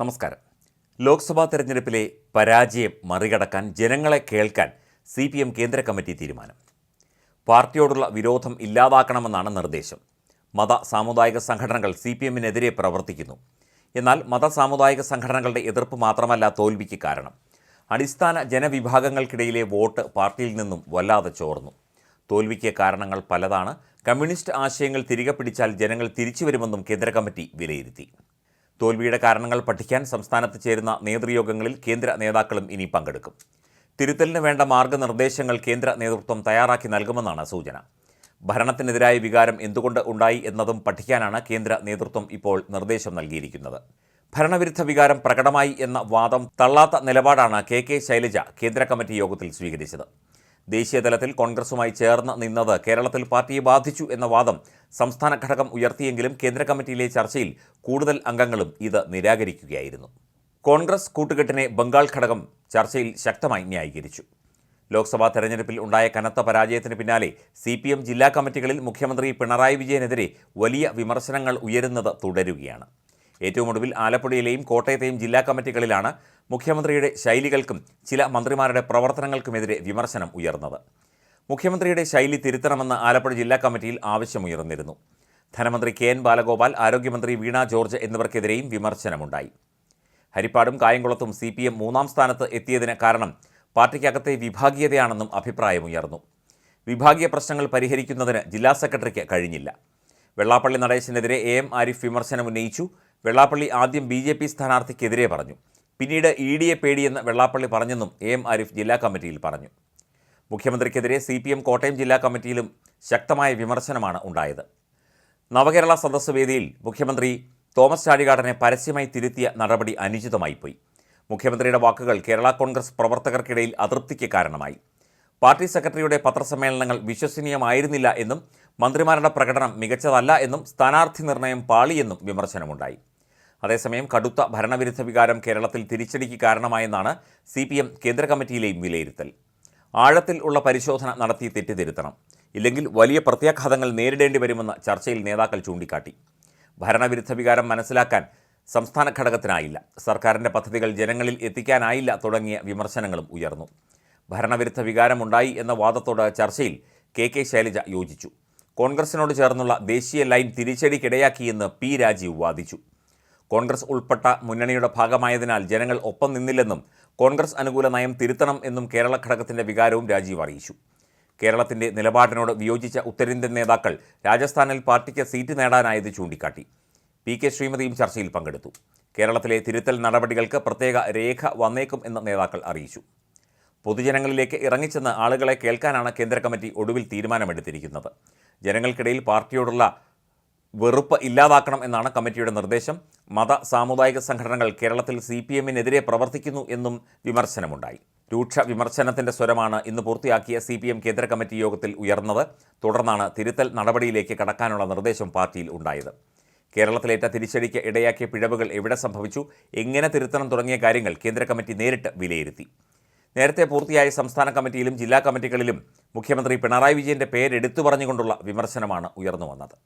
നമസ്കാരം. ലോക്സഭാ തെരഞ്ഞെടുപ്പിലെ പരാജയം മറികടക്കാൻ ജനങ്ങളെ കേൾക്കാൻ സി പി എം കേന്ദ്ര കമ്മിറ്റി തീരുമാനം. പാർട്ടിയോടുള്ള വിരോധം ഇല്ലാതാക്കണമെന്നാണ് നിർദ്ദേശം. മത സാമുദായിക സംഘടനകൾ സി പി എമ്മിനെതിരെ പ്രവർത്തിക്കുന്നു. എന്നാൽ മത സാമുദായിക സംഘടനകളുടെ എതിർപ്പ് മാത്രമല്ല തോൽവിക്ക് കാരണം. അടിസ്ഥാന ജനവിഭാഗങ്ങൾക്കിടയിലെ വോട്ട് പാർട്ടിയിൽ നിന്നും വല്ലാതെ ചോർന്നു. തോൽവിക്ക് കാരണങ്ങൾ പലതാണ്. കമ്മ്യൂണിസ്റ്റ് ആശയങ്ങൾ തിരികെ പിടിച്ചാൽ ജനങ്ങൾ തിരിച്ചു വരുമെന്നും കേന്ദ്ര കമ്മിറ്റി വിലയിരുത്തി. തോൽവിയുടെ കാരണങ്ങൾ പഠിക്കാൻ സംസ്ഥാനത്ത് ചേരുന്ന നേതൃയോഗങ്ങളിൽ കേന്ദ്ര നേതാക്കളും ഇനി പങ്കെടുക്കും. തിരുത്തലിന് വേണ്ട മാർഗനിർദ്ദേശങ്ങൾ കേന്ദ്ര നേതൃത്വം തയ്യാറാക്കി നൽകുമെന്നാണ് സൂചന. ഭരണത്തിനെതിരായ വികാരം എന്തുകൊണ്ട് ഉണ്ടായി എന്നതും പഠിക്കാനാണ് കേന്ദ്ര നേതൃത്വം ഇപ്പോൾ നിർദ്ദേശം നൽകിയിരിക്കുന്നത്. ഭരണവിരുദ്ധ വികാരം പ്രകടമായി എന്ന വാദം തള്ളാത്ത നിലപാടാണ് കെ കെ ശൈലജ കേന്ദ്ര കമ്മിറ്റി യോഗത്തിൽ സ്വീകരിച്ചത്. ദേശീയ തലത്തിൽ കോൺഗ്രസുമായി ചേർന്ന് നിന്നത് കേരളത്തിൽ പാർട്ടിയെ ബാധിച്ചു എന്ന വാദം സംസ്ഥാന ഘടകം ഉയർത്തിയെങ്കിലും കേന്ദ്ര കമ്മിറ്റിയിലെ ചർച്ചയിൽ കൂടുതൽ അംഗങ്ങളും ഇത് നിരാകരിക്കുകയായിരുന്നു. കോൺഗ്രസ് കൂട്ടുകെട്ടിനെ ബംഗാൾ ഘടകം ചർച്ചയിൽ ശക്തമായി ന്യായീകരിച്ചു. ലോക്സഭാ തെരഞ്ഞെടുപ്പിൽ ഉണ്ടായ കനത്ത പരാജയത്തിന് പിന്നാലെ സി പി എം ജില്ലാ കമ്മിറ്റികളിൽ മുഖ്യമന്ത്രി പിണറായി വിജയനെതിരെ വലിയ വിമർശനങ്ങൾ ഉയരുന്നത് തുടരുകയാണ്. ഏറ്റവും ഒടുവിൽ ആലപ്പുഴയിലെയും കോട്ടയത്തെയും ജില്ലാ കമ്മിറ്റികളിലാണ് മുഖ്യമന്ത്രിയുടെ ശൈലികൾക്കും ചില മന്ത്രിമാരുടെ പ്രവർത്തനങ്ങൾക്കുമെതിരെ വിമർശനം ഉയർന്നത്. മുഖ്യമന്ത്രിയുടെ ശൈലി തിരുത്തണമെന്ന് ആലപ്പുഴ ജില്ലാ കമ്മിറ്റിയിൽ ആവശ്യമുയർന്നിരുന്നു. ധനമന്ത്രി കെ എൻ ബാലഗോപാൽ ആരോഗ്യമന്ത്രി വീണ ജോർജ് എന്നിവർക്കെതിരെയും വിമർശനമുണ്ടായി. ഹരിപ്പാടും കായംകുളത്തും സി പി എം മൂന്നാം സ്ഥാനത്ത് എത്തിയതിന് കാരണം പാർട്ടിക്കകത്തെ വിഭാഗീയതയാണെന്നും അഭിപ്രായമുയർന്നു. വിഭാഗീയ പ്രശ്നങ്ങൾ പരിഹരിക്കുന്നതിന് ജില്ലാ സെക്രട്ടറിക്ക് കഴിഞ്ഞില്ല. വെള്ളാപ്പള്ളി നടേശനെതിരെ എ എം ആരിഫ് വിമർശനം ഉന്നയിച്ചു. വെള്ളാപ്പള്ളി ആദ്യം ബി ജെ പി സ്ഥാനാർത്ഥിക്കെതിരെ പറഞ്ഞു. പിന്നീട് ഇ ഡിയെ പേടിയെന്ന് വെള്ളാപ്പള്ളി പറഞ്ഞെന്നും എ എം ആരിഫ് ജില്ലാ കമ്മിറ്റിയിൽ പറഞ്ഞു. മുഖ്യമന്ത്രിക്കെതിരെ സി പി എം കോട്ടയം ജില്ലാ കമ്മിറ്റിയിലും ശക്തമായ വിമർശനമാണ് ഉണ്ടായത്. നവകേരള സദസ് വേദിയിൽ മുഖ്യമന്ത്രി തോമസ് ചാഴികാടനെ പരസ്യമായി തിരുത്തിയ നടപടി അനുചിതമായിപ്പോയി മുഖ്യമന്ത്രിയുടെ വാക്കുകൾ കേരള കോൺഗ്രസ് പ്രവർത്തകർക്കിടയിൽ അതൃപ്തിക്ക് കാരണമായി. പാർട്ടി സെക്രട്ടറിയുടെ പത്രസമ്മേളനങ്ങൾ വിശ്വസനീയമായിരുന്നില്ല എന്നും മന്ത്രിമാരുടെ പ്രകടനം മികച്ചതല്ല എന്നും സ്ഥാനാർത്ഥി നിർണയം പാളിയെന്നും വിമർശനമുണ്ടായി. അതേസമയം കടുത്ത ഭരണവിരുദ്ധ വികാരം കേരളത്തിൽ തിരിച്ചടിക്ക് കാരണമായെന്നാണ് സി പി എം കേന്ദ്ര കമ്മിറ്റിയിലെയും വിലയിരുത്തൽ. ആഴത്തിൽ ഉള്ള പരിശോധന നടത്തി തെറ്റിദ്ധരുത്തണം ഇല്ലെങ്കിൽ വലിയ പ്രത്യാഘാതങ്ങൾ നേരിടേണ്ടി വരുമെന്ന് ചർച്ചയിൽ നേതാക്കൾ ചൂണ്ടിക്കാട്ടി. ഭരണവിരുദ്ധ വികാരം മനസ്സിലാക്കാൻ സംസ്ഥാന ഘടകത്തിനായില്ല. സർക്കാരിന്റെ പദ്ധതികൾ ജനങ്ങളിൽ എത്തിക്കാനായില്ല തുടങ്ങിയ വിമർശനങ്ങളും ഉയർന്നു. ഭരണവിരുദ്ധ വികാരമുണ്ടായി എന്ന വാദത്തോട് ചർച്ചയിൽ കെ കെ ശൈലജ യോജിച്ചു. കോൺഗ്രസിനോട് ചേർന്നുള്ള ദേശീയ ലൈൻ തിരിച്ചടിക്കിടയാക്കിയെന്ന് പി രാജീവ് വാദിച്ചു. കോൺഗ്രസ് ഉൾപ്പെട്ട മുന്നണിയുടെ ഭാഗമായതിനാൽ ജനങ്ങൾ ഒപ്പം നിന്നില്ലെന്നും കോൺഗ്രസ് അനുകൂല നയം തിരുത്തണം എന്നും കേരള ഘടകത്തിന്റെ വികാരവും രാജീവ് അറിയിച്ചു. കേരളത്തിന്റെ നിലപാടിനോട് വിയോജിച്ച ഉത്തരേന്ത്യൻ നേതാക്കൾ രാജസ്ഥാനിൽ പാർട്ടിക്ക് സീറ്റ് നേടാനായത് ചൂണ്ടിക്കാട്ടി. പി കെ ശ്രീമതിയും ചർച്ചയിൽ പങ്കെടുത്തു. കേരളത്തിലെ തിരുത്തൽ നടപടികൾക്ക് പ്രത്യേക രേഖ വന്നേക്കും എന്ന് നേതാക്കൾ അറിയിച്ചു. പൊതുജനങ്ങളിലേക്ക് ഇറങ്ങിച്ചെന്ന് ആളുകളെ കേൾക്കാനാണ് കേന്ദ്ര കമ്മിറ്റി ഒടുവിൽ തീരുമാനമെടുത്തിരിക്കുന്നത്. ജനങ്ങൾക്കിടയിൽ പാർട്ടിയോടുള്ള വെറുപ്പ് ഇല്ലാതാക്കണം എന്നാണ് കമ്മിറ്റിയുടെ നിർദ്ദേശം. മത സാമുദായിക സംഘടനകൾ കേരളത്തിൽ സി പി എമ്മിനെതിരെ പ്രവർത്തിക്കുന്നു എന്നും വിമർശനമുണ്ടായി. രൂക്ഷ വിമർശനത്തിന്റെ സ്വരമാണ് ഇന്ന് പൂർത്തിയാക്കിയ സി പി എം കേന്ദ്ര കമ്മിറ്റി യോഗത്തിൽ ഉയർന്നത്. തുടർന്നാണ് തിരുത്തൽ നടപടിയിലേക്ക് കടക്കാനുള്ള നിർദ്ദേശം പാർട്ടിയിൽ ഉണ്ടായത്. കേരളത്തിലേറ്റ തിരിച്ചടിക്ക് ഇടയാക്കിയ പിഴവുകൾ എവിടെ സംഭവിച്ചു? എങ്ങനെ തിരുത്തണം തുടങ്ങിയ കാര്യങ്ങൾ കേന്ദ്ര കമ്മിറ്റി നേരിട്ട് വിലയിരുത്തി. നേരത്തെ പൂർത്തിയായ സംസ്ഥാന കമ്മിറ്റിയിലും ജില്ലാ കമ്മിറ്റികളിലും മുഖ്യമന്ത്രി പിണറായി വിജയന്റെ പേരെടുത്തു പറഞ്ഞുകൊണ്ടുള്ള വിമർശനമാണ് ഉയർന്നു വന്നത്.